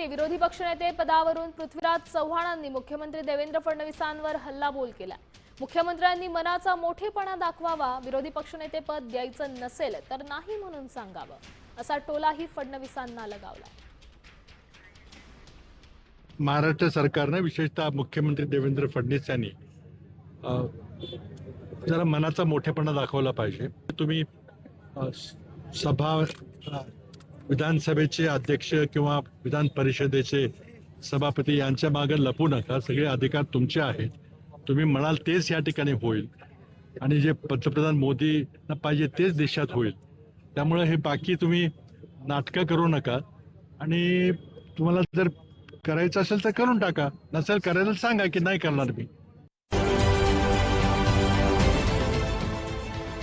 माहिती विरोधी पक्षनेते पदावरून पृथ्वीराज चव्हाणांनी मुख्यमंत्री देवेंद्र फडणवीसांवर हल्लाबोल केला. मुख्यमंत्र्यांनी मनाचा मोठेपणा दाखवावा विरोधी पक्षनेते पद द्यायचं नसेल तर नाही म्हणून सांगावं असा टोलाही फडणवीसांना लगावला. महाराष्ट्र सरकारनं विशेषतः मुख्यमंत्री देवेंद्र फडणवीस यांनी जरा मनाचा मोठेपणा दाखवला पाहिजे. तुम्ही सभा विधानसभेचे अध्यक्ष किंवा विधान परिषदेचे सभापती यांच्या मागे लपू नका. सगळे अधिकार तुमचे आहेत. तुम्ही म्हणाल तेच या ठिकाणी होईल. आणि जे पंतप्रधान मोदी पाहिजे तेच देशात होईल. त्यामुळे हे बाकी तुम्ही नाटकं करू नका. आणि तुम्हाला जर करायचं असेल तर करून टाका. नसेल करायला सांगा की नाही करणार मी.